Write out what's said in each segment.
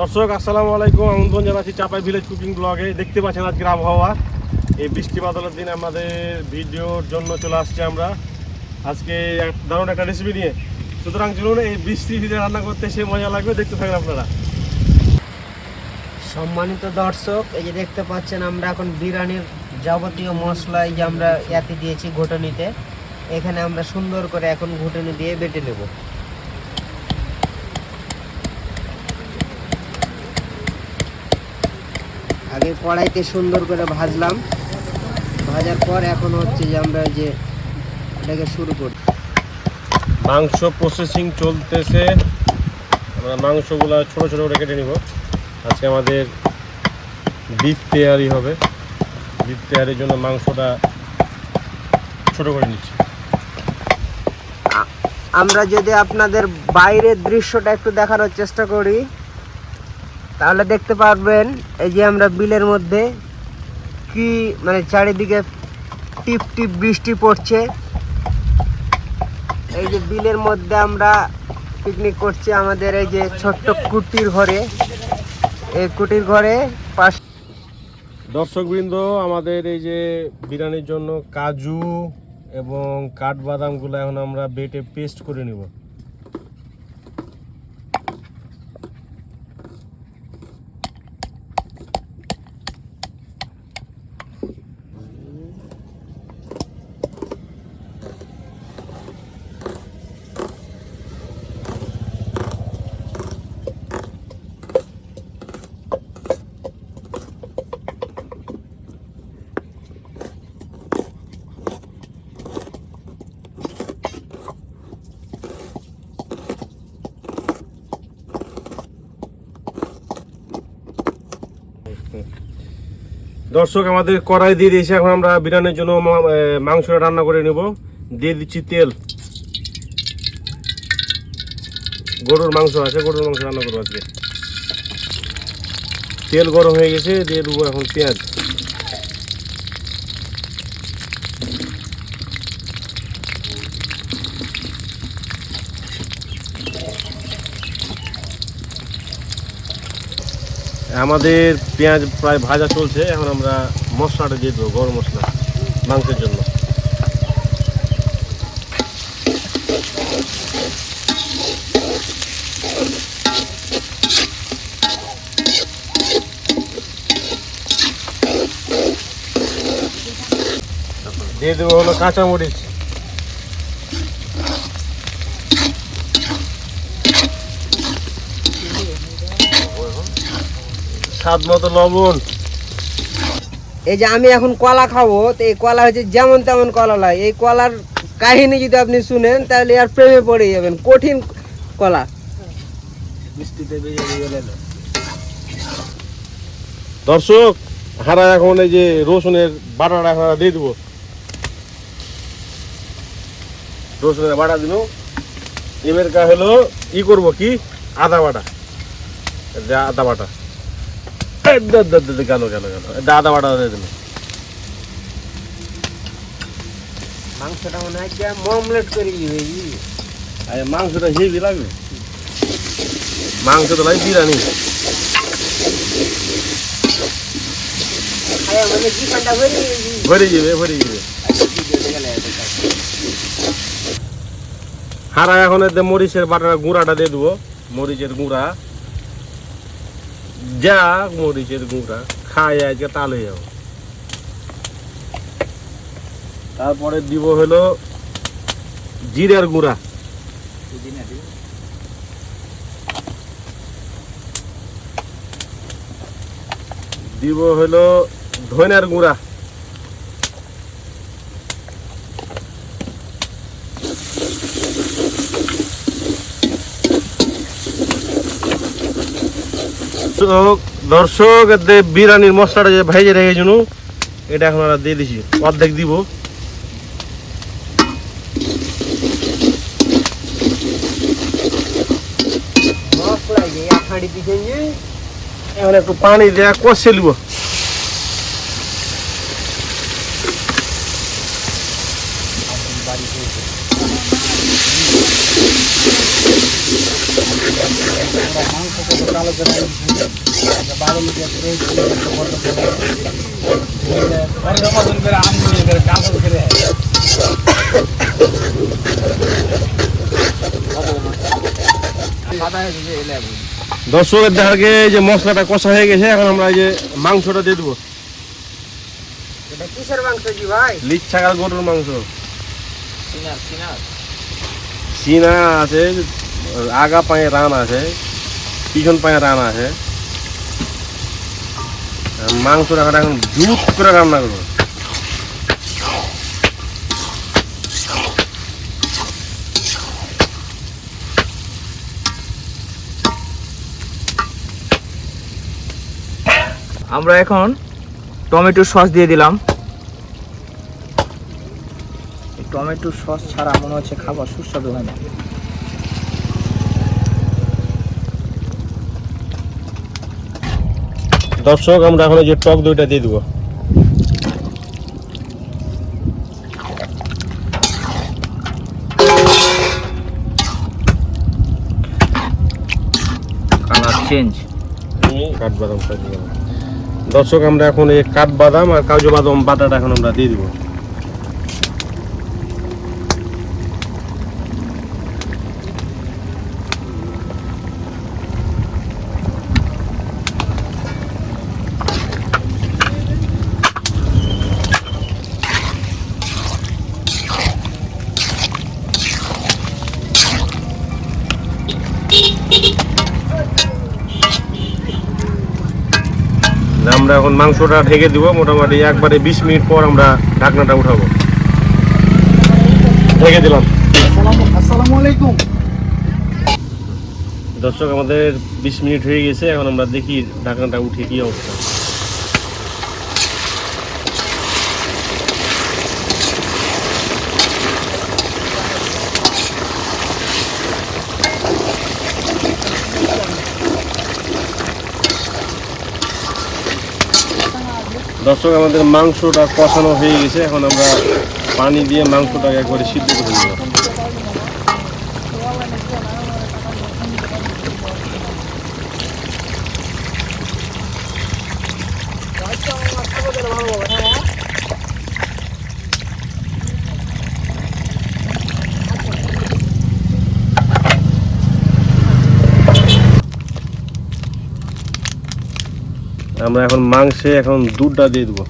দর্শক, আসসালামু আলাইকুম। আমন্ত্রণ জানাচ্ছি চাপাই ভিলেজ কুকিং ব্লগে। দেখতে পাচ্ছেন আজকের আবহাওয়া। এই বৃষ্টি বাদলের দিন আমাদের ভিডিওর জন্য চলে আসছি আমরা। আজকে দারুণ একটা রেসিপি নিয়ে। সুতরাং চলুন এই বৃষ্টি ভিজে রান্না করতে সে মজা লাগবে। দেখতে থাকেন আপনারা। সম্মানিত দর্শক, এই যে দেখতে পাচ্ছেন আমরা এখন বিরিয়ানির যাবতীয় মশলা এই যে আমরা ইয়াতে দিয়েছি ঘুটনিতে, এখানে আমরা সুন্দর করে এখন ঘুটনি দিয়ে বেটে নেব। আগে কড়াইতে সুন্দর করে ভাজলাম। ভাজার পর এখন হচ্ছে যে আমরা যে এটাকে শুরু করি। মাংস প্রসেসিং চলতেছে। আমরা মাংসগুলো ছোট ছোট করে কেটে নিব। আজকে আমাদের বিফ তৈরি হবে। বিফ তৈরির জন্য মাংসটা ছোট করে নিচ্ছি। আমরা যদি আপনাদের বাইরের দৃশ্যটা একটু দেখানোর চেষ্টা করি তাহলে দেখতে পারবেন, এই যে আমরা বিলের মধ্যে কি মানে চারিদিকে টিপ টিপ বৃষ্টি পড়ছে। এই যে বিলের মধ্যে আমরা পিকনিক করছি আমাদের এই যে ছোট্ট কুটির ঘরে। এই কুটির ঘরে পাশ দর্শকবৃন্দ, আমাদের এই যে বিরিয়ানির জন্য কাজু এবং কাঠবাদামগুলো এখন আমরা বেটে পেস্ট করে নিব। দর্শক, আমাদের কড়াই দিয়ে দিয়েছে। এখন আমরা বিরিয়ানির জন্য মাংসটা রান্না করে নেব। দিয়ে দিচ্ছি তেল। গরুর মাংস আছে, গরুর মাংস রান্না করব আজকে। তেল গরম হয়ে গেছে, দিয়ে দেবো এখন পেঁয়াজ। আমাদের পেঁয়াজ প্রায় ভাজা চলছে, এখন আমরা মশলাটা দিয়ে দেবো, গরম মশলা, মাংসের জন্য। দিয়ে দেবো হলো কাঁচামরিচ। স্বাদ মতো লবণ। এই যে আমি এখন কলা খাব তো এই কলা হচ্ছে যেমন তেমন কলা নয় এই কলার কাহিনী যদি আপনি শুনেন তাহলে আর প্রেমে পড়ে যাবেন কঠিন কলা। দর্শক হারা এখন এই যে রসুনের বাটাটা এখন দিয়ে দেবো। রসুনের বাটা দিল এবার হলো ই করব কি? আদা বাটা। আদা বাটা। গেল গেল গেল। এই বাটা দিয়ে দিল মাংসটা মনে হয় মমলেট করে দিবে আর মাংসটা হেভি লাগবে মাংস তো লাগে বিরিয়ানি আরে মানে কি কান্ডা করে দিবি? ভরে যাবে ভরে যাবে হারা এখন মরিচের বাটার গুঁড়াটা দিয়ে দেবো। মরিচের গুঁড়া। যা মরিচের গুঁড়া, খায় আজকে তাল যাব তারপরে দিব হলো জিরের গুঁড়া। দিব হলো ধনের গুঁড়া। দর্শক দর্শক বিরিয়ানির মশলাটা যে ভাইজে রেখে জন্য এটা এখন আমরা দিয়ে দিছি। অর্ধেক দিব। এখন একটু পানি দেওয়া কষে নিব কালো করে বাইরে লিখে অনেক মতন করে আম দিয়ে করে কালো করে সাদা হয়ে গেছে এলে দর্শকের দেখাকে যে মশলাটা কষা হয়ে গেছে এখন আমরা এই যে মাংসটা দিয়ে দেবো। কিসের মাংস জি ভাই? লিচ ছাগল গরুর মাংস। সিনা আছে আগা পায়ে রান আছে। পিছন পায়ে রান আছে। মাংস মাংসটা এখন জুত করে রান্না করব। আমরা এখন টমেটো সস দিয়ে দিলাম। এই টমেটো সস ছাড়া মনে হচ্ছে খাবার সুস্বাদু হয় না। দর্শক আমরা এখন এই যে টক দইটা দিয়ে দেবো। চেঞ্জ কাঠবাদাম দর্শক আমরা এখন এই কাঠবাদাম আর কাজু বাদাম বাটাটা এখন আমরা দিয়ে দিব। আমরা এখন মাংসটা ঢেকে দিব মোটামুটি একবারে বিশ মিনিট পর আমরা ঢাকনাটা উঠাবো। ঢেকে দিলাম। আসসালামু আলাইকুম দর্শক আমাদের বিশ মিনিট হয়ে গেছে এখন আমরা দেখি ঢাকনাটা উঠে কি অবস্থা। দর্শক, আমাদের মাংসটা কষানো হয়ে গেছে। এখন আমরা পানি দিয়ে মাংসটাকে একবারে সিদ্ধ করে নিলাম আমরা এখন মাংসে এখন দুধটা দিয়ে দেবো।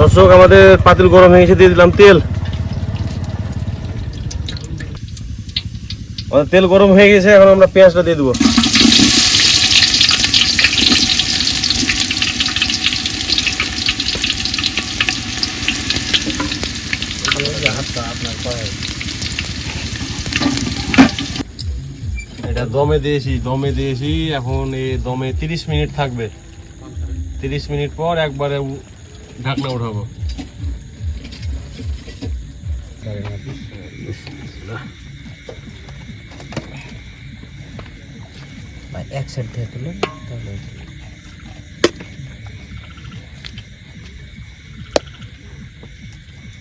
দর্শক, আমাদের পাতিল গরম হয়ে গেছে, দিয়ে দিলাম তেল। আমাদের তেল গরম হয়ে গেছে, এখন আমরা পেঁয়াজটা দিয়ে দেবো। এটা দমে দিয়েছি দমে দিয়েছি, এখন এই দমে তিরিশ মিনিট থাকবে। তিরিশ মিনিট পর একবারে ঢাকনা উঠাবো। এক সাইড থেকে তুলে তাহলে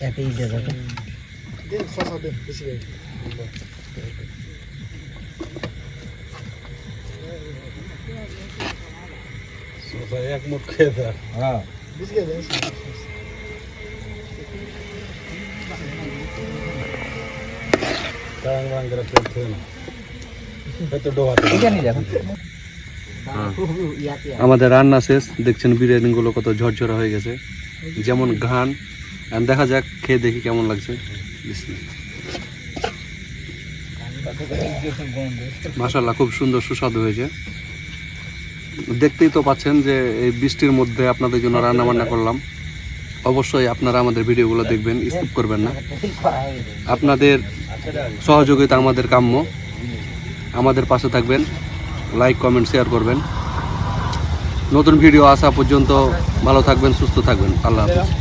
এতে ইজা যাবে এক মুঠ খেয়ে দেয় হ্যাঁ এটা নিয়ে যাবেন আমাদের রান্না শেষ। দেখছেন বিরিয়ানিগুলো কত ঝরঝরা হয়ে গেছে। যেমন ঘান দেখা যাক, খেয়ে দেখি কেমন লাগছে। মাসাল্লাহ খুব সুন্দর, সুস্বাদু হয়েছে। দেখতেই তো পাচ্ছেন যে এই বৃষ্টির মধ্যে আপনাদের জন্য রান্না বান্না করলাম। অবশ্যই আপনারা আমাদের ভিডিওগুলো দেখবেন, স্কিপ করবেন না। আপনাদের সহযোগিতা আমাদের কাম্য। আমাদের পাশে থাকবেন। লাইক কমেন্ট শেয়ার করবেন। নতুন ভিডিও আসা পর্যন্ত ভালো থাকবেন, সুস্থ থাকবেন। আল্লাহ হাফিজ।